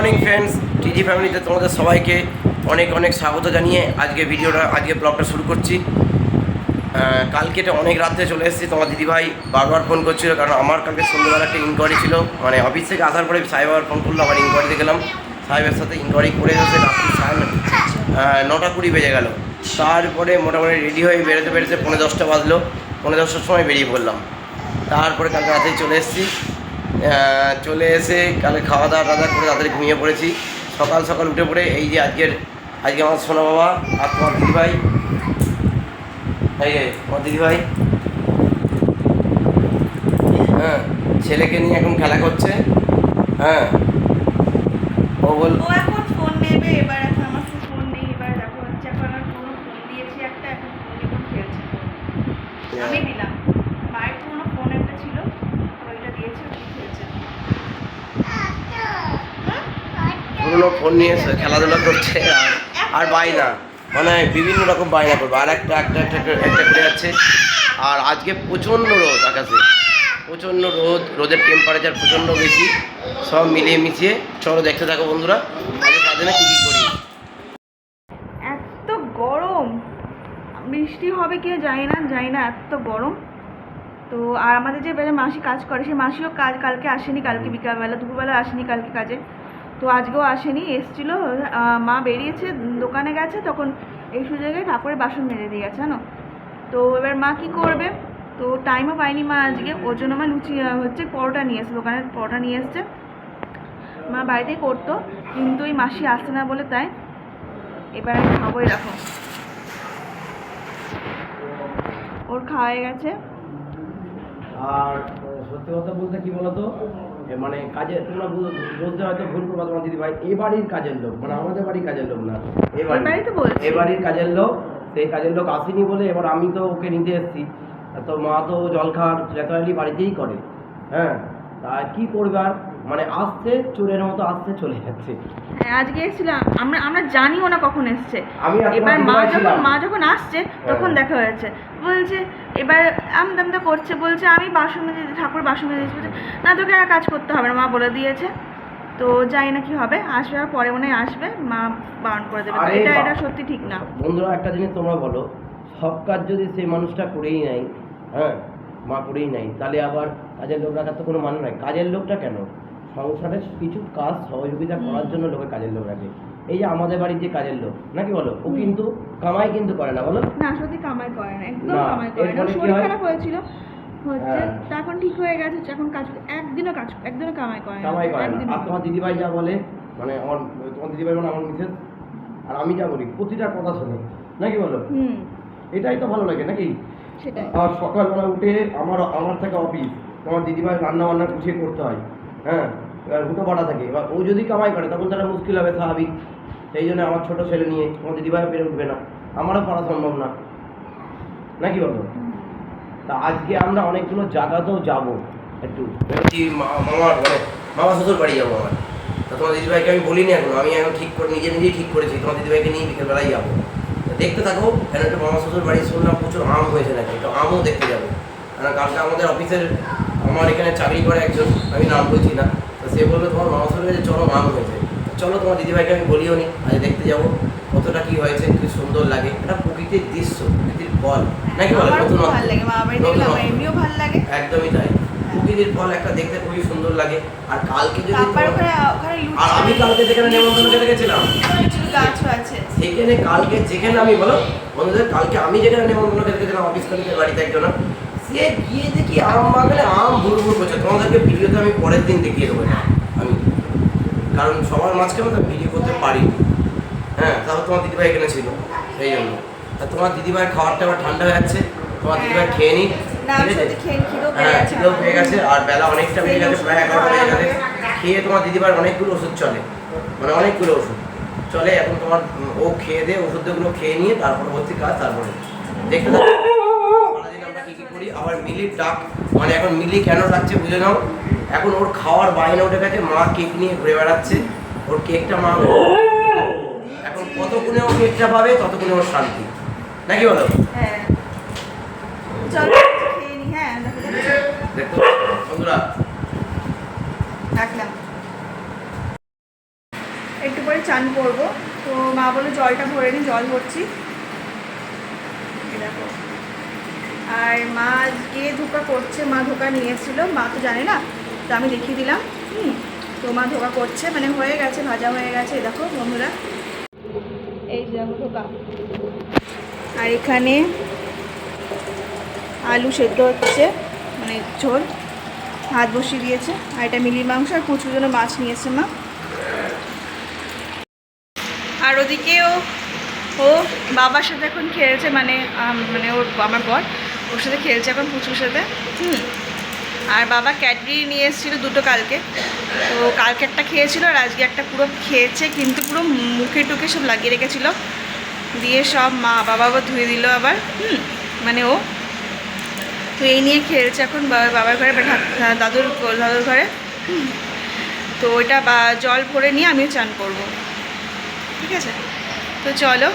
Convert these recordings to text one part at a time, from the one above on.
Morning friends টিজি ফ্যামিলিতে তোমাদের সবাইকে অনেক অনেক স্বাগত জানিয়ে আজকে ভিডিওটা, আজকে ব্লগটা শুরু করছি। কালকে এটা অনেক রাত্রে চলে এসেছি। তোমার দিদিভাই বারবার ফোন করছিল, কারণ আমার কালকে সন্ধ্যেবেলা একটা ইনকোয়ারি ছিল। মানে অফিস থেকে আসার পরে সাহেব আবার ফোন করল আমার ইনকোয়ারিতে গেলাম। সাহেবের সাথে ইনকোয়ারি করে এসে রাত্রি সাড়ে নটা কুড়ি বেজে গেল। তারপরে মোটামুটি রেডি হয়ে বেরোতে বেরোতে পনেরো দশটা বাজলো। পনেরো দশটার সময় বেরিয়ে পড়লাম। তারপরে কালকে রাতেই চলে এসেছি। চলে এসে কালকে খাওয়া দাওয়া টাওয়া করে তাড়াতাড়ি ঘুমিয়ে পড়েছি। সকাল সকাল উঠে পড়ে এই যে আজকের আজকে আমার সোনা বাবা আর তোমার দিদিভাই। এই যে তোমার দিদিভাই। হ্যাঁ ছেলেকে নিয়ে এখন খেলা করছে। হ্যাঁ। ও বল আমি দিলাম মায়ের পুরোনো ফোন একটা ছিল ওইটা দিয়েছে ওই খেলছে পুরোনো ফোন নিয়ে খেলাধুলা করছে আর বাইনা মানে বিভিন্ন রকম বাইনা করবে। আর একটা একটা একটা একটা করে যাচ্ছে। আর আজকে প্রচণ্ড রোদ আকাশে। প্রচণ্ড রোদ, রোদের টেম্পারেচার প্রচণ্ড বেশি। সব মিলিয়ে মিশিয়ে। চলো দেখতে থাকো বন্ধুরা। কী করি? এত গরম। বৃষ্টি হবে কি জানি না জানি না, এত গরম। তো আর আমাদের যে মাসি কাজ করে সে মাসিও কাজ কালকে আসেনি, কালকে বিকালবেলা, দুপুরবেলা আসেনি কালকে কাজে। তো আজকেও আসেনি, এসছিল মা বেরিয়েছে, দোকানে গেছে, তখন এই সুযোগে ঠাকুরের বাসন মেরে দিয়ে গেছে, জানো? তো এবার মা কি করবে? তো টাইমও পায়নি মা আজকে, ওর জন্য মা লুচি হচ্ছে পরোটা নিয়ে এসছে, দোকানের পরোটা নিয়ে এসছে। মা বাড়িতেই করতো, কিন্তু ওই মাসি আসছে না বলে তাই এবার আমি খাব এরকম ওর খাওয়া গেছে। আর সত্যি কথা বলতে কি বলতো? মানে কাজে তোমরা বলতে হয়তো ভুল করব তোমার দিদি ভাই। এ বাড়ির কাজের লোক মানে আমাদের বাড়ির কাজের লোক না। এ বলছি। এ বাড়ির কাজের লোক সেই কাজের লোক আসেনি বলে এবার আমি তো ওকে নিতে এসেছি। তো মা তো জল খাওয়ার ন্যাচারালি বাড়িতেই করে। হ্যাঁ তা কি করবে আর? মানে আসছে চোরের মতো আসছে চলে যাচ্ছে। হ্যাঁ আজকে এসেছিলাম আমরা আমরা জানিও না কখন এসছে। এবার মা যখন মা যখন আসছে তখন হ্যাঁ। দেখা হয়েছে। বলছে এবার আমদামদা করছে বলছে আমি বাসন মেজে ঠাকুর বাসন মেজে বলছে না তোকে আর কাজ করতে হবে না মা বলে দিয়েছে। তো জানি না কি হবে আসবে আর পরে মনে হয় আসবে মা বারণ করে দেবে। এটা এটা সত্যি ঠিক না। বন্ধুরা একটা জিনিস তোমরা বলো সব কাজ যদি সেই মানুষটা করেই নেয় হ্যাঁ মা করেই নেয় তাহলে আবার কাজের লোক রাখার তো কোনো মানে নাই। কাজের লোকটা কেন? সংসারের কিছু কাজ সহযোগিতা করার জন্য লোকে কাজের লোক রাখে। এই যে আমাদের বাড়ির যে কাজের লোক নাকি বলো? ও কিন্তু কামাই কিন্তু করে না বলো? না সত্যি কামাই করে না একদম কামাই করে না। শরীর খারাপ হয়েছিল হচ্ছে হ্যাঁ। এখন ঠিক হয়ে গেছে এখন কাজ একদিনও কাজ একদিনও কামাই করে না কামাই করে না। আর তোমার দিদিভাই যা বলে মানে আমার তোমার দিদিভাই মানে আমার মিসেস আর আমি যা বলি প্রতিটা কথা শোনে নাকি বলো? হুম। এটাই তো ভালো লাগে নাকি? সেটাই। আর সকালবেলা উঠে আমার আমার থেকে অফিস তোমার দিদিভাই রান্না বান্না গুছিয়ে করতে হয়। হ্যাঁ এবার হুটো থাকে। এবার ও যদি কামাই করে, তখন তারা মুশকিল হবে, স্বাভাবিক। সেই জন্য আমার ছোট ছেলে নিয়ে তোমার দিদিভাই পেরে উঠবে না। আমারও পারা সম্ভব না। নাকি বলো? তা আজকে আমরা অনেকগুলো জায়গাতেও যাব। একটু মামার মানে মামা শ্বশুর বাড়ি যাব আমার। তা তোমার দিদিভাইকে আমি বলিনি এখন। আমি এখন ঠিক করে, নিজে নিজেই ঠিক করেছি। তোমার দিদিভাইকে নিয়ে বিকেলবেলায় যাব। দেখতে থাকো, কেন একটু মামা শ্বশুর বাড়ি শুনলাম প্রচুর আম হয়েছে নাকি। তো আমও দেখতে যাব। কারণ কালকে আমাদের অফিসের আমার এখানে চাকরি করে একজন আমি নাম বলছি না। তো সে বলল তোমার মামা শ্বশুর কাছে চলো আম হয়েছে চলো তোমার দিদিভাইকে আমি বলিও নি আজ দেখতে যাব কতটা কি হয়েছে কি সুন্দর লাগে। এটা প্রকৃতির দৃশ্য প্রকৃতির ফল নাকি বলো? একদমই তাই। প্রকৃতির ফল একটা দেখতে খুবই সুন্দর লাগে। আর কালকে যদি আর আমি কালকে যেখানে নেমন্তন্ন খেতে গেছিলাম। আছে। সেখানে কালকে যেখানে আমি বলো বন্ধুদের কালকে আমি যেখানে নেমন্তন্ন খেতে গেছিলাম অফিস কলিগের বাড়িতে একজন সে গিয়ে দেখি আম বাগানে আম ভুর ভুর করছে। তোমাদেরকে ভিডিওতে আমি পরের দিন দেখিয়ে দেবো আমি। কারণ সবার মাঝখানে তো ভিডিও করতে পারি হ্যাঁ তারপর তোমার দিদিভাই এখানে ছিল সেই জন্য। তা তোমার দিদিভাই খাবারটা আবার ঠান্ডা হয়ে যাচ্ছে তোমার দিদিভাই খেয়ে নি না ঠিক আছে? সত্যি খেয়ে খিদেও পেয়ে হ্যাঁ গেছে খিদেও পেয়ে গেছে আর বেলা অনেকটা বেজে গেছে প্রায় এগারোটা বেজে গেছে। খেয়ে তোমার দিদিবার অনেকগুলো ওষুধ চলে মানে অনেকগুলো ওষুধ চলে এখন তোমার ও খেয়ে দিয়ে ওষুধগুলো খেয়ে নিয়ে তার পরবর্তী কাজ তারপরে। দেখতে আমরা কি কি করি? আবার মিলির ডাক মানে এখন মিলি কেন ডাকছে বুঝে নাও। এখন ওর খাওয়ার বাইরে উঠে গেছে মা কেক নিয়ে ঘুরে বেড়াচ্ছে। ওর কেকটা মা এখন কতক্ষণে ও কেকটা পাবে ততক্ষণে ওর শান্তি। নাকি বলো? হ্যাঁ। হ্যাঁ দেখো, দেখো। দেখো বন্ধুরা। রাখলাম। একটু পরে চান করব। তো মা বলে জলটা ভরে নি জল ভরছি। দেখো। আর মা আজকে ধোকা করছে, মা ধোকা নিয়ে এসেছিল মা তো জানে না, তো আমি দেখিয়ে দিলাম, হুম, তো মা ধোকা করছে মানে হয়ে গেছে, ভাজা হয়ে গেছে দেখো বন্ধুরা। এই দেখো ধোকা। আর এখানে আলু সেদ্ধ হচ্ছে মানে ঝোল, ভাত বসিয়ে দিয়েছে, আর এটা মিলির মাংস আর কুচুর জন্য মাছ নিয়েছে মা। আর ওদিকেও ও বাবার সাথে এখন খেয়েছে মানে মানে ওর, আমার বর। ওর সাথে খেলছে এখন পুচুর সাথে। হুম। আর বাবা ক্যাডবেরি নিয়ে এসেছিল দুটো কালকে। তো কালকে একটা খেয়েছিল আর আজকে একটা পুরো খেয়েছে কিন্তু পুরো মুখে টুকে সব লাগিয়ে রেখেছিল। দিয়ে সব মা বাবা আবার ধুয়ে দিল আবার। হুম মানে ও। তো এই নিয়ে খেলছে এখন বাবার ঘরে দাদুর দাদুর ঘরে। তো ওইটা জল ভরে নিয়ে আমিও চান করব। ঠিক আছে? তো চলো।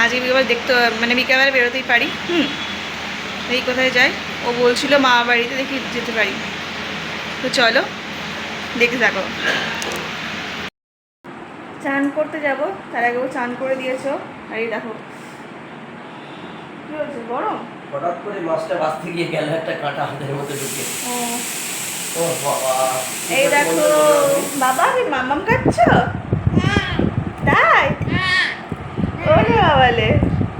আজকে বিকেল দেখতে মানে বিকেলবেলা বেরোতেই পারি হুম? এই কোথায় যাই ও বলছিল মা বাড়িতে দেখি যেতে পারি। তো চলো দেখতে থাকো। চান করতে যাব তার আগে ও চান করে দিয়েছ। আর এই দেখো কি হয়েছে গরম হঠাৎ করে মাছটা বাঁচতে গিয়ে গেল একটা কাঁটা হাতের মধ্যে ঢুকে। ও। ও বাবা এই দেখো বাবা মামাম খাচ্ছ তাই ওরে বাবালে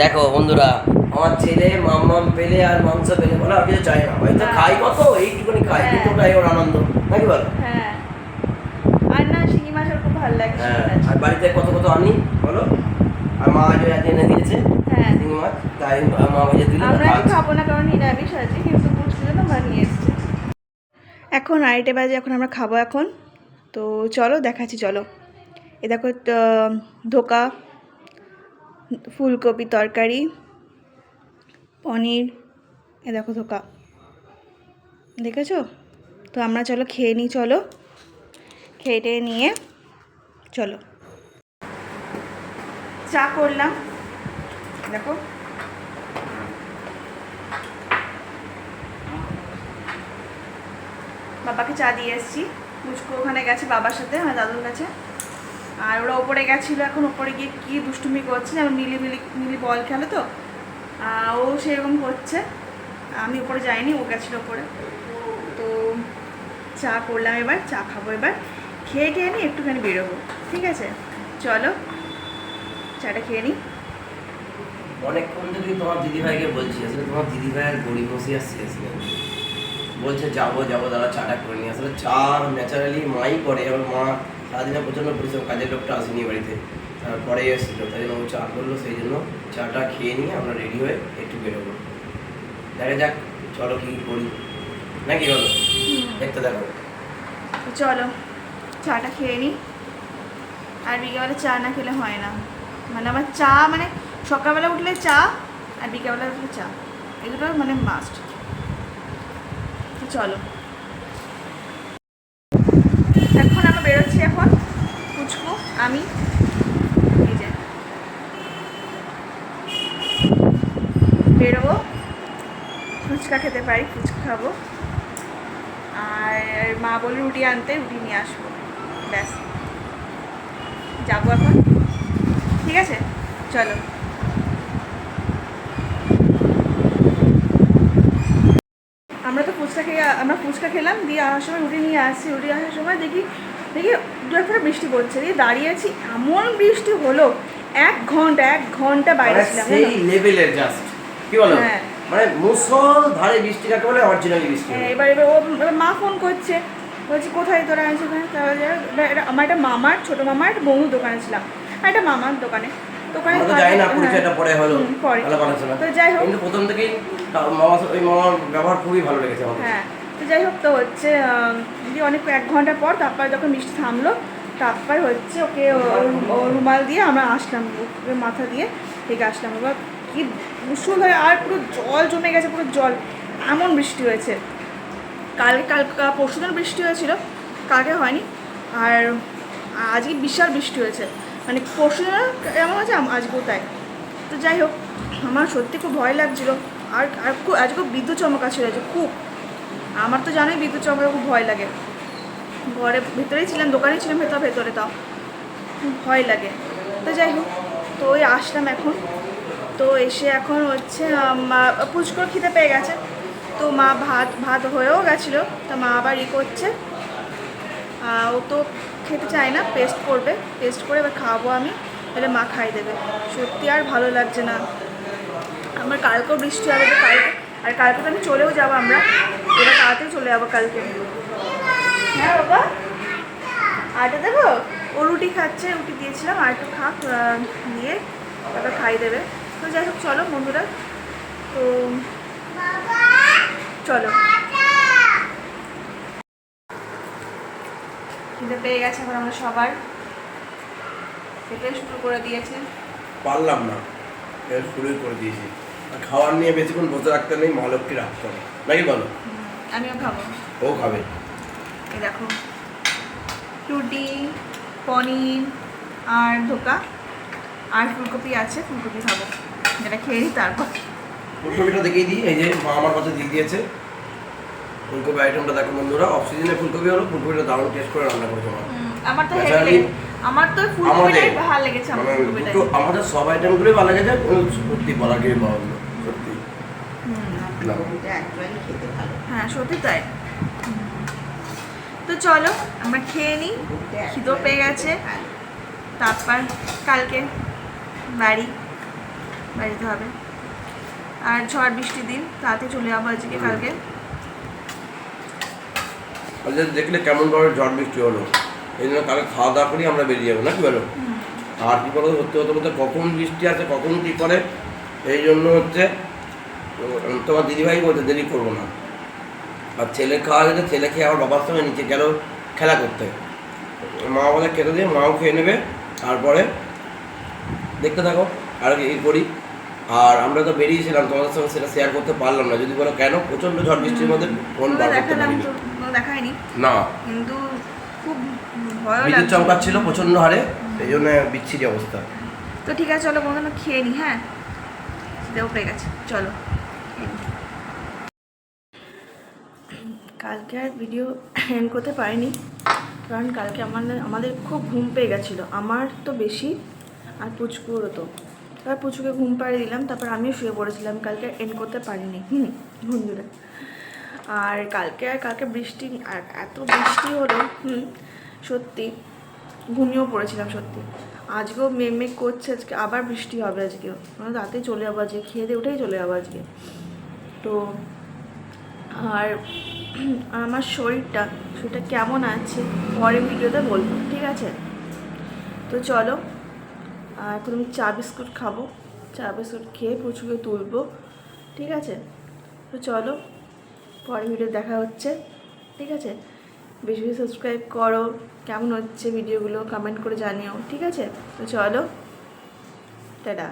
দেখো বন্ধুরা আমার ছেলে মাম্মাম পেলে আর মাংস পেলে বলে আর কিছু চাই না। হয়তো হ্যাঁ। খাই কত এইটুকুনি খাই হ্যাঁ। কিন্তু ওটাই ওর আনন্দ নাকি বলো? হ্যাঁ। আর না শিঙি মাছ ওর খুব ভালো লাগে হ্যাঁ আর বাড়িতে কত কত আনি বলো? আর মা আজ আজ এনে দিয়েছে হ্যাঁ। চিংড়ি মাছ তাই মা ভেজে দিল আমরা খাব না কারণ নিরামিষ আছে কিন্তু নিয়ে এসছে। এখন আড়াইটে বাজে এখন আমরা খাব এখন। তো চলো দেখাচ্ছি চলো। এ দেখো ধোকা ফুলকপি তরকারি, পনির, এ দেখো ধোকা। দেখেছ? তো আমরা চলো খেয়ে নিই, চলো। খেয়ে টেয়ে নিয়ে চলো। চা করলাম। দেখো। বাবাকে চা দিয়ে এসেছি। মুচকো ওখানে গেছে বাবার সাথে, আমার দাদুর কাছে। আর ওরা ওপরে গেছিল, এখন ওপরে গিয়ে কী দুষ্টুমি করছে যেমন মিলি মিলি মিলি বল খেলে তো? ও সেরকম করছে। আমি ওপরে যাইনি, ও গেছিল ওপরে। তো চা করলাম এবার, চা খাব এবার। খেয়ে খেয়ে নিই একটুখানি বেরোবো, ঠিক আছে? চলো, চাটা খেয়ে নিই। অনেকক্ষণ থেকেই তোমার দিদিভাইকে বলছি, আসলে তোমার দিদিভাইয়ের গড়ি বসে আসছে বলছে, যাব যাব, দাদা, চাটা করে নিয়ে আসলে চা ন্যাচারালি মাই করে এবার মা সারাদিনে প্রচণ্ড পরিশ্রম কাজের লোকটা আসেনি বাড়িতে। তারপরে এসেছিল তাই জন্য ও চা করল সেই জন্য চাটা খেয়ে নিয়ে আমরা রেডি হয়ে একটু বেরোবো। দেখা যাক চলো কি করি। নাকি বলো? দেখতে দেখো। চলো চাটা খেয়ে নিই আর বিকেলবেলা চা না খেলে হয় না। মানে আমার চা মানে সকালবেলা উঠলে চা আর বিকেলবেলা উঠলে চা। এগুলো মানে মাস্ট চলো। বেরোচ্ছি এখন। পুচকু, আমি। বেরোবো। ফুচকা খেতে পারি, ফুচকা খাব। আর মা বলল রুটি আনতে, রুটি নিয়ে আসব। ব্যাস। যাব এখন। ঠিক আছে? চলো। আমরা তো ফুচকা খেয়ে, আমরা ফুচকা খেলাম, দিয়ে আসার সময় রুটি নিয়ে আসছি। রুটি আসার সময় দেখি দেখি দু একটা বৃষ্টি পড়ছে। দিয়ে দাঁড়িয়ে আছি এমন বৃষ্টি হলো এক ঘণ্টা এক ঘণ্টা বাইরে মানে ছিলাম সেই লেভেলের জাস্ট কি বলো? হ্যাঁ। মানে মুসল ধারে বৃষ্টি কাকে বলে অরিজিনালি বৃষ্টি এবার এবার ও মা ফোন করছে বলছি কোথায় তোরা আছিস ওখানে? তাহলে আমার একটা মামার ছোটো মামার একটা বন্ধুর দোকানে ছিলাম। একটা মামার দোকানে। দোকানে জানি না হ্যাঁ, পরিচয়টা পরে হলো পরে। ভালো ভালো ছিল তো যাই হোক। কিন্তু প্রথম থেকেই মামা ওই মামার ব্যবহার খুবই ভালো লেগেছে আমার হ্যাঁ। যাই হোক, তো হচ্ছে দিয়ে অনেক এক ঘণ্টা পর তারপরে যখন মিষ্টি থামলো, তারপর হচ্ছে ওকে রুমাল দিয়ে আমরা আসলাম, ওকে মাথা দিয়ে ঠিক আসলাম। এবার কি মুসুলধারে আর পুরো জল জমে গেছে, পুরো জল। এমন বৃষ্টি হয়েছে। কাল কাল পরশু দিন বৃষ্টি হয়েছিল, কালকে হয়নি। আর আজকে বিশাল বৃষ্টি হয়েছে। মানে পরশু দিন এমন আম- আজকেও তাই। তো যাই হোক, আমার সত্যি খুব ভয় লাগছিল। আর আর খুব, আজকে বিদ্যুৎ চমকা ছিল যে খুব। আমার তো জানোই বিদ্যুৎ চমকা খুব ভয় লাগে। ঘরে ভেতরেই ছিলাম, দোকানেই ছিলাম, ভেতর, ভেতরে তাও ভয় লাগে। তো যাই হোক, তো ওই আসলাম এখন। তো এসে এখন হচ্ছে পুচকোর খিদে পেয়ে গেছে। তো মা ভাত ভাত হয়েও গেছিল। তো মা আবার ই করছে। ও তো খেতে চায় না, পেস্ট করবে। পেস্ট করে এবার খাওয়াবো আমি। তাহলে মা খাই দেবে। সত্যি আর ভালো লাগছে না। আমার কালকেও বৃষ্টি হবে কালকে। আর কালকে তো আমি চলেও যাব আমরা। এবার তাড়াতাড়ি চলে যাব কালকে। হ্যাঁ বাবা। আটা দেবো? ও রুটি খাচ্ছে রুটি দিয়েছিলাম আর একটু খা আহ, নিয়ে তারপর খাই দেবে। তো যাই হোক চলো বন্ধুরা। তো চলো। খিদে পেয়ে গেছে এখন আমরা সবার। খেতে শুরু করে দিয়েছে। পারলাম না। শুরুই করে দিয়েছি। খাওয়ার নিয়ে বেশিক্ষণ বসে রাখতে নেই মা লক্ষ্মী রাখতে হবে নাকি বলো? আমিও খাব। ও খাবে। এই দেখো রুটি পনির আর ধোকা আর ফুলকপি আছে ফুলকপি খাব। যেটা খেয়ে নিই তারপর। ফুলকপিটা দেখিয়ে দিই এই যে মা আমার কাছে দিয়ে দিয়েছে। ফুলকপি আইটেমটা দেখো বন্ধুরা অফ সিজনে ফুলকপি হলো ফুলকপিটা দারুণ টেস্ট করে রান্না করেছে আমার তো হেভি আমার তো ফুলকপিটাই ভালো লেগেছে আমার মানে ফুলকপিটাই। আমাদের সব আইটেমগুলোই ভালো লেগেছে সত্যি বলা গিয়ে পাওয়া হ্যাঁ সত্যি তাই। তো চলো আমরা খেয়ে নিই। খিদেও পেয়ে গেছে। তারপর কালকে বাড়ি বাড়িতে হবে। আর ঝড় বৃষ্টির দিন তাতে চলে যাব আজকে কালকে। দেখলে কেমন ধরনের ঝড় বৃষ্টি হলো। এই জন্য কালকে খাওয়া দাওয়া করি আমরা বেরিয়ে যাব না কি বলো আর কি বলো সত্যি কথা বলতে কখন বৃষ্টি আছে কখন কী করে এই জন্য হচ্ছে উম, তোমার দিদিভাই বলতে দেরি করব না। আর ছেলে খাওয়া গেছে ছেলে খেয়ে আবার বাবার সঙ্গে নিচে গেল খেলা করতে। মা বলে খেতে দিয়ে মাও খেয়ে নেবে তারপরে দেখতে থাকো আর এই করি। আর আমরা তো বেরিয়েছিলাম তোমাদের সঙ্গে সেটা শেয়ার করতে পারলাম না। যদি বলো কেন? প্রচণ্ড ঝড় বৃষ্টির মধ্যে ফোন বার করতে পারিনি। তো না। কিন্তু খুব ভয় বিদ্যুৎ চমকাচ্ছিল প্রচণ্ড হারে এই জন্য বিচ্ছিরি অবস্থা। তো ঠিক আছে চলো বন্ধু খেয়ে নি হ্যাঁ? খিদেও পেয়ে গেছে চলো খেয়ে নিই। কালকে আর ভিডিও এন্ড করতে পারিনি। কারণ কালকে আমাদের আমাদের খুব ঘুম পেয়ে গেছিল। আমার তো বেশি, আর পুচকুরও তো। তারপর পুচুকে ঘুম পাড়িয়ে দিলাম, তারপর আমিও শুয়ে পড়েছিলাম। কালকে এন্ড করতে পারিনি। হুম, বন্ধুরা। আর কালকে আর কালকে বৃষ্টি, আর এত বৃষ্টি হলো, হুম, সত্যি। ঘুমিয়েও পড়েছিলাম, সত্যি। আজকেও মেঘ করছে, আজকে আবার বৃষ্টি হবে আজকেও মানে রাতে চলে যাব আজকে, খেয়ে দিয়ে উঠেই চলে যাব আজকে। তো, আর আমার শরীরটা শরীরটা কেমন আছে পরে ভিডিওতে বলব, ঠিক আছে? তো চলো এখন আমি চা বিস্কুট খাব, চা বিস্কুট খেয়ে প্রচুরকে তুলবো, ঠিক আছে? তো চলো পরে ভিডিও দেখা হচ্ছে, ঠিক আছে? বেশি বেশি সাবস্ক্রাইব করো, কেমন হচ্ছে ভিডিওগুলো কমেন্ট করে জানিও, ঠিক আছে? তো চলো, টাটা।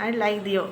আর লাইক দিও।